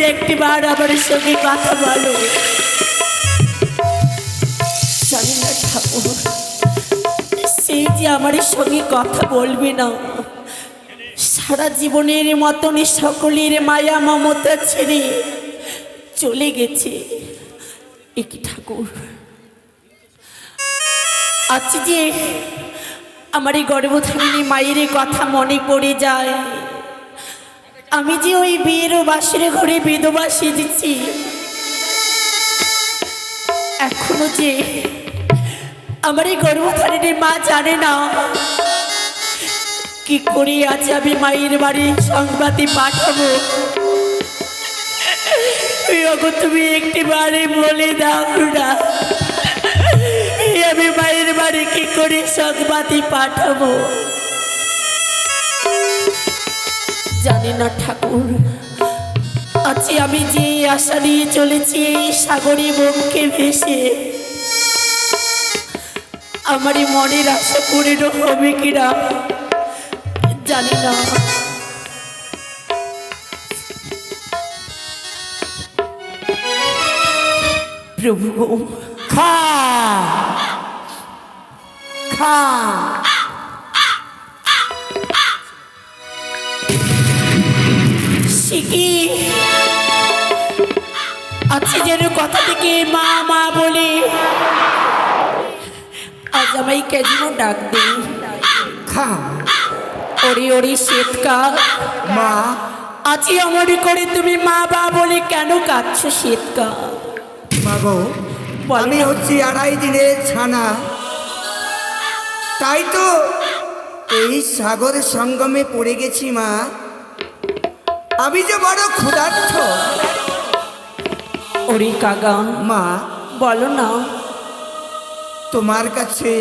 ঘুমিয়ে রয়েছে একটি বার আমার সঙ্গে কথা বলো। জানি না ঠাকুর, সেই যে আমার সঙ্গে কথা বলবে না। সারা জীবনের মতন সকলের মায়া মমতা ছেড়ে চলে গেছে। একই ঠাকুর? আজ যে আমার এই গর্ভধারিণী মায়ের কথা মনে পড়ে যায় আমি যে ওই বিয়ের বাসের ঘরে বেদবা সেজেছি, এখনও যে আমার এই গর্ভধারিণী মা জানে না কি করে আজ আমি মায়ের বাড়ি সংবাদে পাঠাবো। তুমি একটি বারে বলে দাও না আমি মায়ের বাড়ি কি করে সংবাদে পাঠাবো? জানি না ঠাকুর। আজ আমি যে আশা নিয়ে চলেছি, এই সাগরে মুখকে ভেসে। আমার এই মনের আশা পূর্ণ হবে কিনা, জানি না। প্রভু, খা! খা! কি আছে যেন কথা থেকে মা মা বলে। আজ আমায় ডাক দে। খা। ওরে ওরে শ্বেতকা মা। আছি অমরি করে তুমি মা বা বলে কেন কাঁদছো শ্বেতকা মাগো আমি হচ্ছি আড়াই দিনের ছানা। তাই তো এই সাগর সঙ্গমে পড়ে গেছি মা। আমি যে বড় ক্ষুধার্থ ওরে কাগা মা বলো না। তোমার কাছে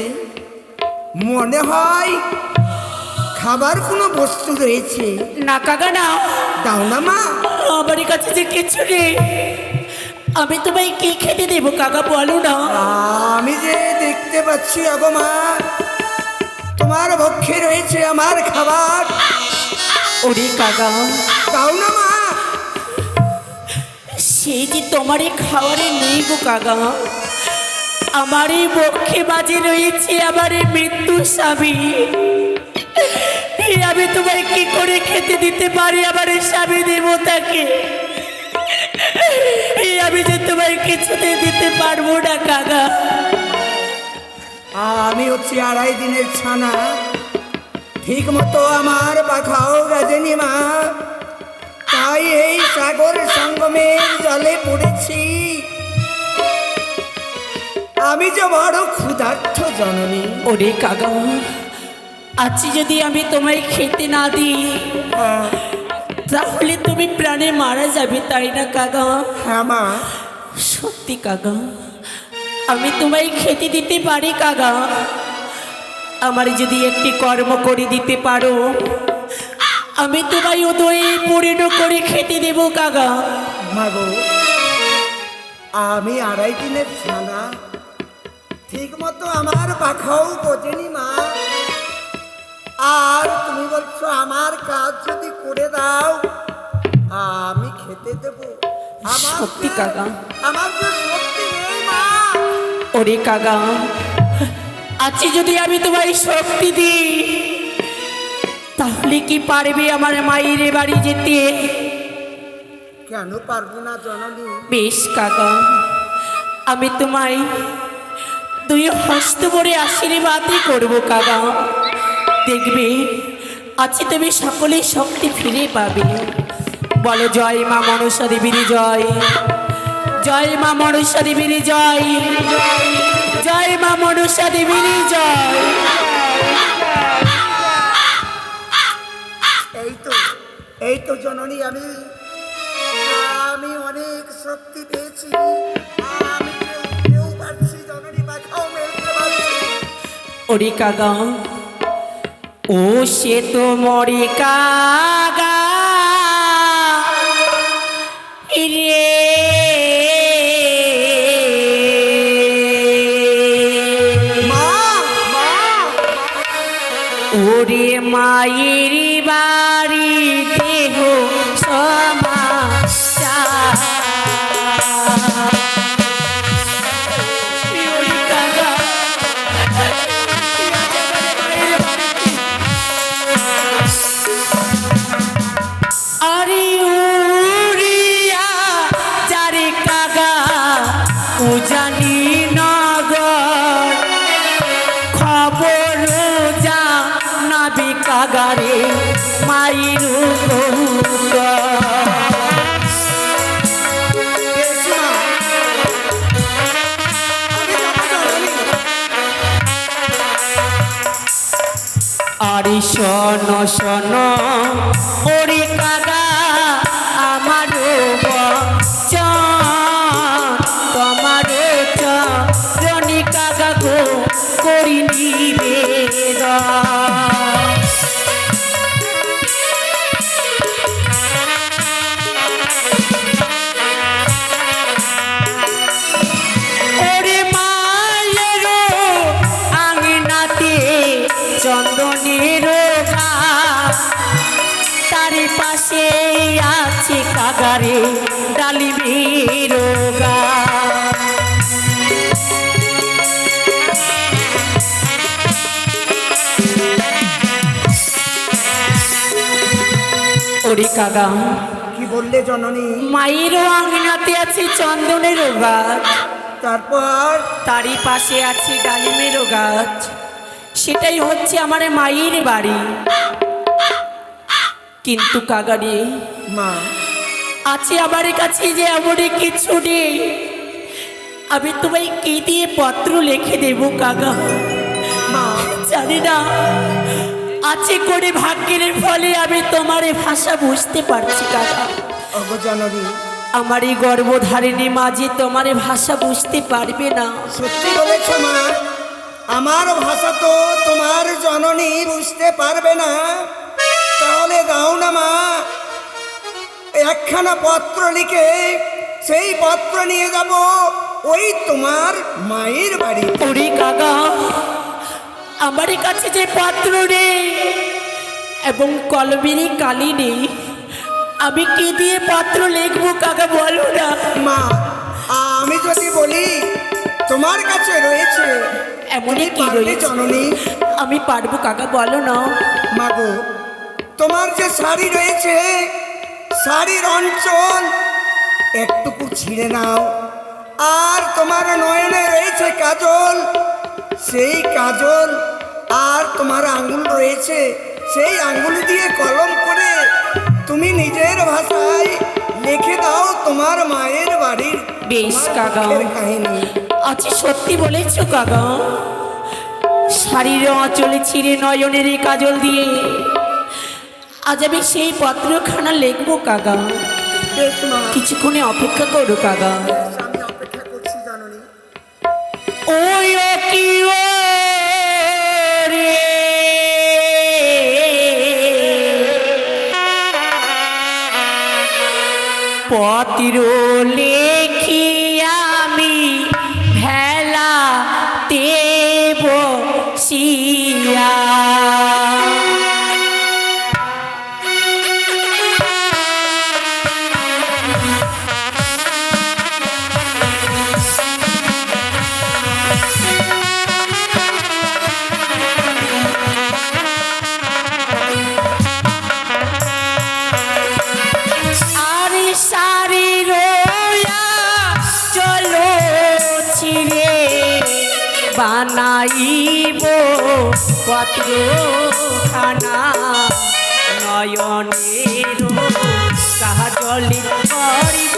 মনে হয় খাবার কোনো বস্তু রয়েছে? না কাগা না দাও না মা। আমার কাছে যে কিছু নেই। আমি তোমায় কি খেতে দেবো কাকা বলো না। আমি যে দেখতে পাচ্ছি আগো মা তোমার পক্ষে রয়েছে আমার খাবার। ওরে কাকা দাও না মা। সেই যে তোমার খাবারে নেই গো কাকা আমার এই বক্ষে বাজে রয়েছে আমার এই মৃত্যু স্বামী। আমি তোমায় কি করে খেতে দিতে পারি আমার এই স্বামী দেবতাকে? আমি যে তোমায় কিছুতে দিতে পারব না কাকা। আমি হচ্ছি আড়াই দিনের ছানা। ঠিক মতো আমার পাখাও রাজেনি মা। তাই এই সাগর সঙ্গমের জলে পড়েছি। আমি যে বড় ক্ষুধার্থ জননী। ওরে কাকা আজ যদি আমি তোমায় খেতে না দিই হ্যাঁ, তাহলে তুমি প্রাণে মারা যাবে তাই না কাকা? হ্যাঁ মা। সত্যি কাকা আমি তোমায় খেতে দিতে পারি কাকা। আমার যদি একটি কর্ম করে দিতে পারো আমি তোমায় উদয়ে পরিণ করে খেতে দেবো কাকা। মাগো আমি আড়াই দিনের ছানা। ঠিক মতো আমার পাখাও বোঝেনি মা। আর তুমি বলছো আমার কাজ যদি করে দাও আমি খেতে দেব। আমার সত্যি কাকা। আমার যে শক্তি নেই মা। ওরে কাকা আজকে যদি আমি তোমায় শক্তি দিই তাহলে কি পারবে আমার মায়ের বাড়ি যেতে? কেন পারব না জননী? বেশ কাকা আমি তোমায় দুই হস্ত ভরে আশীর্বাদই করব কাকা। দেখবে আজকে তুমি সকলেই শক্তি ফিরে পাবে। বলো জয় মা মনসা দেবীর জয়। জয় মা মনসা দেবীর জয়। জয় মা মনসা দেবীর জয়। এই তো জননী, আমি আমি অনেক শক্তি পেয়েছি। জননী পাখাও মেলতে পারছি। ওরে কাগা ও সে তো মরিকা কাগা মায়ের বাড়ি দেহ সমাচার শোন শোনো ওরে কাগা কাগারে ডালিমের গাছ ওরে কাগা কি বললে জননী? মায়েরও আঙিনাতে আছে চন্দনের গাছ। তারপর? তারই পাশে আছে ডালিমেরও গাছ। সেটাই হচ্ছে আমার মায়ের বাড়ি। কিন্তু কাগারে মা? আছে আমার কাছে যে এমনই কিছু নেই। আমি তোমায় কি দিয়ে পত্র লিখে দেব কাকা? মা। জানি না। আছে করে ভাগ্যের ফলে আমি তোমার ভাষা বুঝতে পারছি কাকা। জননী। আমার এই গর্ভধারিণী মাঝে তোমার এ ভাষা বুঝতে পারবে না। সত্যি বলেছ মা। আমার ভাষা তো তোমার জননী বুঝতে পারবে না। তাহলে দাও না মা। একখানা পত্র লিখে সেই পত্র নিয়ে যাব। ওই তোমার মায়ের বাড়ি। ওরে কাকা আমার কাছে যে পাত্র নেই এবং কলমেরই কালি নেই আমি কি দিয়ে পাত্র লিখব কাকা বলো না? মা আমি যদি বলি তোমার কাছে রয়েছে এমনই কি রয়েছে? জননী? আমি পারব কাকা বলো না। মাগো তোমার যে শাড়ি রয়েছে শাড়ির অঞ্চল। একটুকু ছিঁড়ে নাও। আর তোমার নয়নে রয়েছে কাজল। সেই কাজল আর তোমার আঙ্গুল রয়েছে। সেই আঙ্গুল দিয়ে কলম করে তুমি নিজের ভাষায় লিখে দাও তোমার মায়ের বাড়ির বেশ, কাকা। কাহিনী। আচ্ছা সত্যি বলেছ কাকা শাড়ির অচলে ছিঁড়ে নয়নের কাজল দিয়ে আজ আমি সেই পত্রখানা লিখব কাকা। কিছুক্ষণে অপেক্ষা করো কাকা। ওই কি ও বানাইব। পত্র খানা নয়নের কাজলি করিব।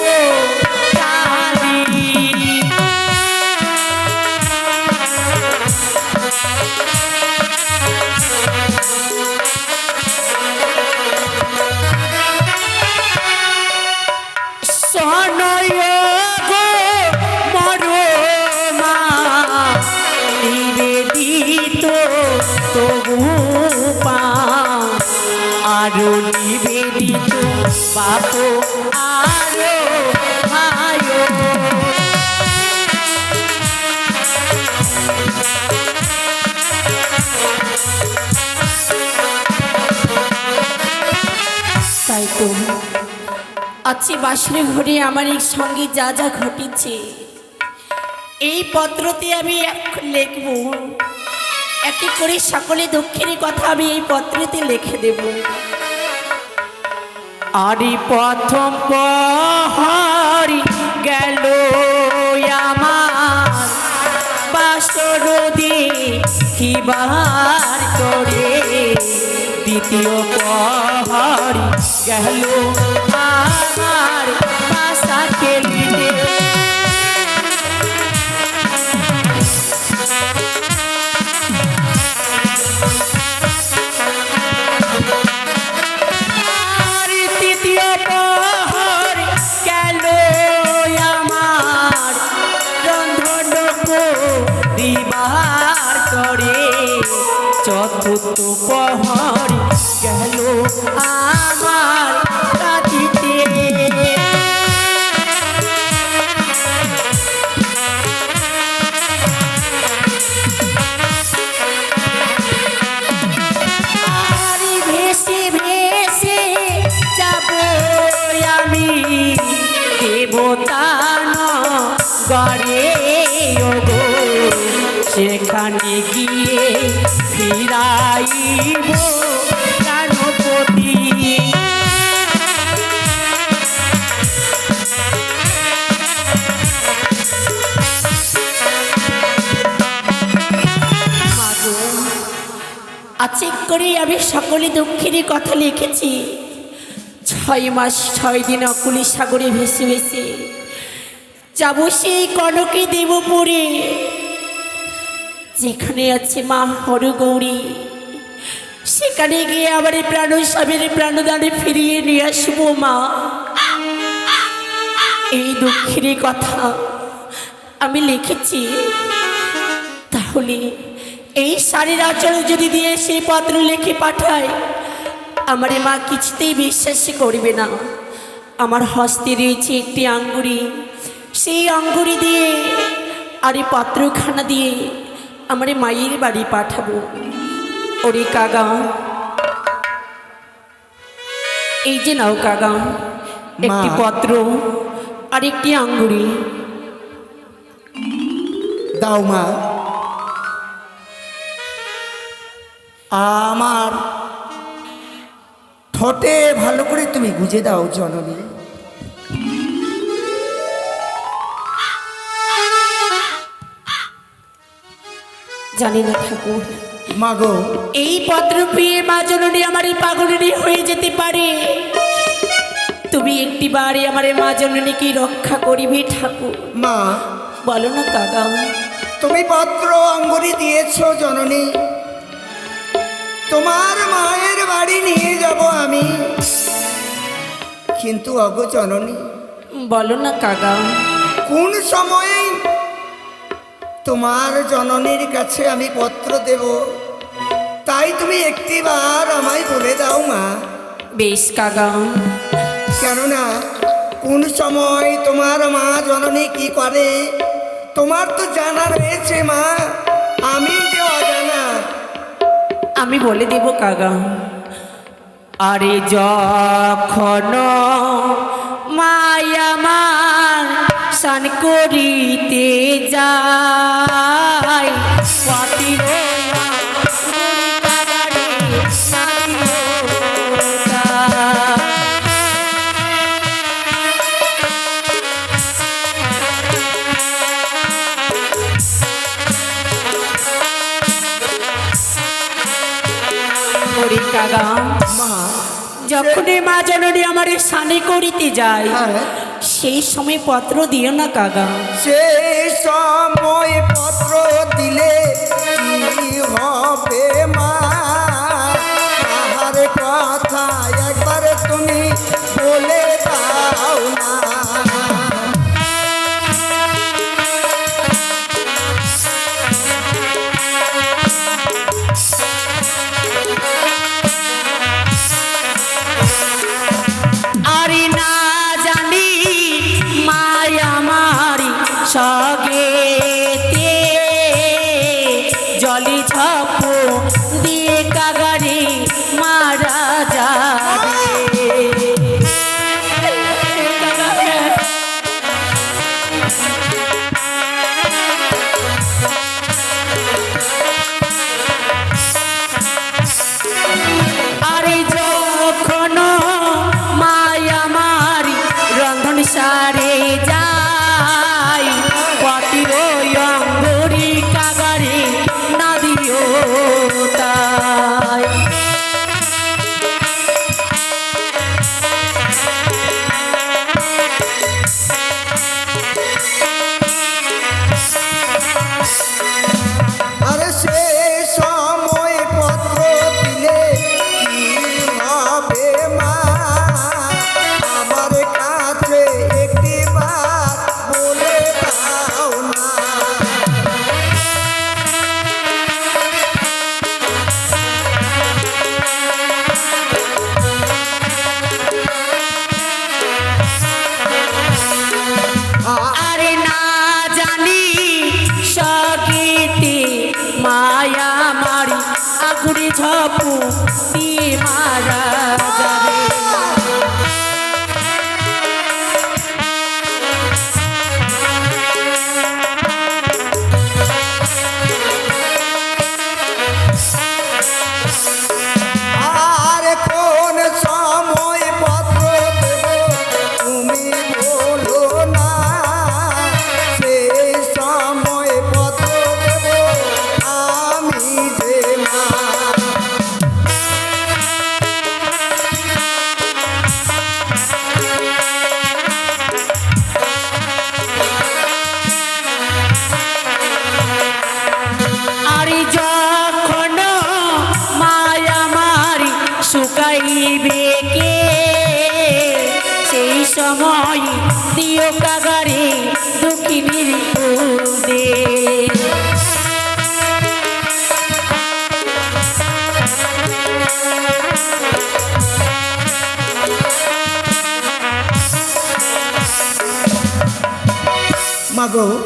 তাই তো। আছি বাসনে ঘরে আমার এই সঙ্গে যা যা ঘটেছে, এই পত্রতে আমি লিখব। একটি করে সকলে দুঃখের কথা আমি এই পত্রতে লিখে দেবো। আরে প্রথম পহারি গেল আমার। করে দ্বিতীয় পহারি গেল। আছে করে আমি সকলে দক্ষিণে কথা লিখেছি। ছয় মাস, ছয় দিন অকুলি সাগরে ভেসে ভেসে। যাব সেই কনকে দেবপুরে। যেখানে আছে মা হরগৌরী। সেখানে গিয়ে আবার প্রাণ, স্বামীর প্রাণদানে ফিরিয়ে নিয়ে আসব মা। এই দক্ষিণের কথা আমি লিখেছি। তাহলে এই শাড়ির আচরণ যদি দিয়ে সেই পত্র লিখে পাঠায় আমার মা কিছুতেই বিশ্বাস করবে না। আমার হস্তে রয়েছে একটি আঙ্গুরি। সেই আঙ্গুরি দিয়ে আর এই পাত্রখানা দিয়ে আমার মায়ের বাড়ি পাঠাবো। ওরে কাগা এই যে নাও কাগা একটি। পত্র আর একটি আঙ্গুরি। দাও মা। আমার ঠোঁটে ভালো করে তুমি গুজে দাও জননী। জানি না ঠাকুর। মাগো। এই পত্র পেয়ে মা জননী আমার এই পাগলেরই হয়ে যেতে পারে। তুমি একটি বারে আমার মা জননীকে রক্ষা করিবে ঠাকুর। মা। বলো না কাকা তুমি পত্র অঙ্গুরি দিয়েছ জননী। তোমার মায়ের বাড়ি নিয়ে যাব আমি। কিন্তু অগ জননী বলো না কাকা। কোন সময়ে তোমার জননীর কাছে আমি পত্র দেব? তাই তুমি একটিবার আমায় বলে দাও মা। বেশ কাকা। কেননা কোন সময় তোমার মা জননী কি করে তোমার তো জানা রয়েছে মা আমি যে অজানা আমি বলে দেব কাগা আরে যখন মায়ামার সান করিতে যায় পাতির যখন এই মা জননী আমার সানি করিতে যায়। হ্যাঁ। সেই সময় পত্র দিও না কাকা। সেই সময় পত্র দিলে কি হবে মা? তাহার কথা একবার তুমি বলে দাও না।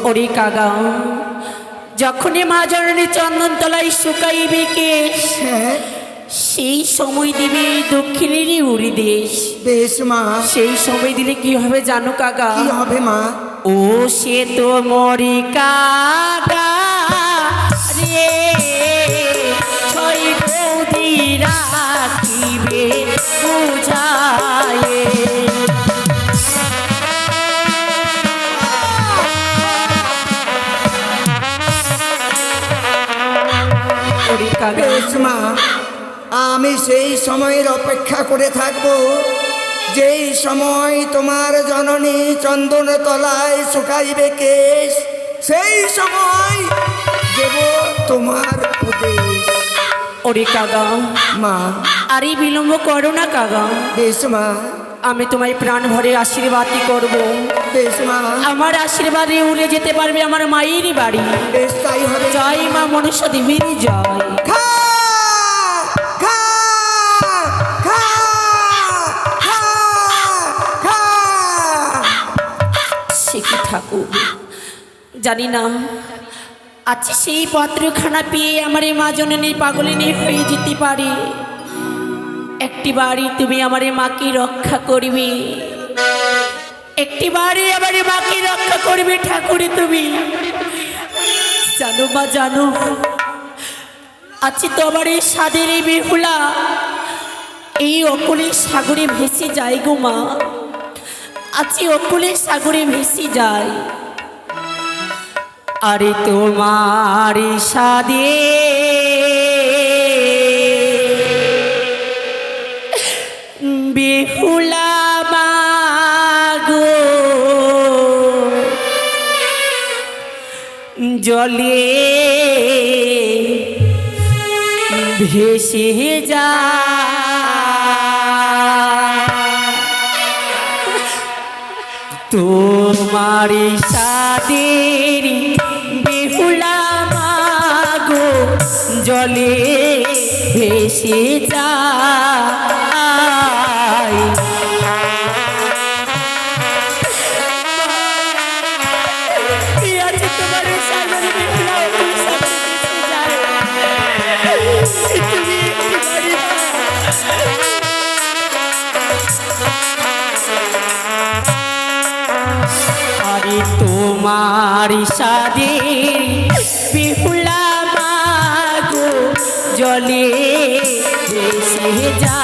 মাগো কাগাও যখনই মা জননী চন্দন তলায় শুকাইবে কে? হ্যাঁ। সেই সময় দিবে দক্ষিণেরই উড়ি দেশ। বেশ মা। সেই সময় দিলে কি হবে জানো কাগা কি হবে মা? ও সে তো মরি কাকা আমি সেই সময়ের অপেক্ষা করে থাকব। যেই সময় তোমার জননী চন্দন তলায় শুকাইবে কেশ সেই সময় দেব তোমার উপদেশ। ওরে কাকা মা। আরে বিলম্ব করো না কাকা। বেশ মা। আমি তোমায় প্রাণ ভরে আশীর্বাদই করব। বেশ মা। আমার আশীর্বাদে উড়ে যেতে পারবে আমার মায়েরই বাড়ি। বেশ তাই হবে। জয় মা মনুষ্য দেবীর জয় ঠাকুর। জানি না আজকে সেই পাত্রখানা পেয়ে আমার এই মা জননী পাগলিনী হয়ে যেতে পারে। একটি বাড়ি তুমি আমার মাকে রক্ষা করবে। একটি বাড়ি আমার মাকে রক্ষা করবে ঠাকুরে তুমি। জানো মা জানো আজকে তো আমার এই স্বাদের এই বেহুলা। এই অকুলের সাগরে ভেসে যায় গো মা। আজকে অকুলের সাগরে ভেসে যায় আরে তোমার সাদে জলে ভেসে যা তোমার সাদেরি বেহুলা মাগো জলে ভেসে যায় তোমার সাদে বিহুলা মাগো জলে ভেসে যা।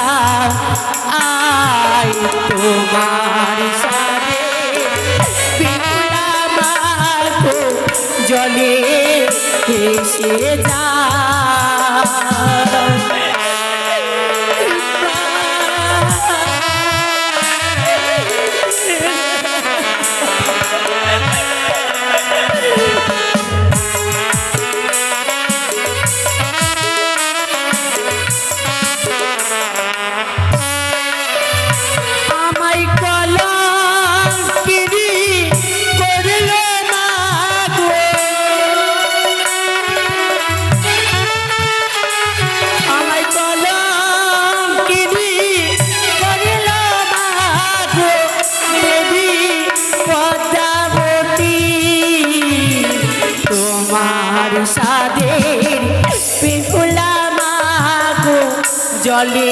আই তোমার সাদে বিহুলা মাগো জলে ভেসে যা। বলে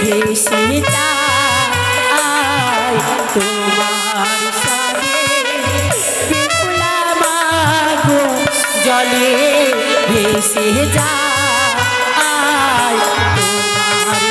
হে সীতা তোমার সাথে বিপুলা মাগো জলে ভেসে যা আয় তোমার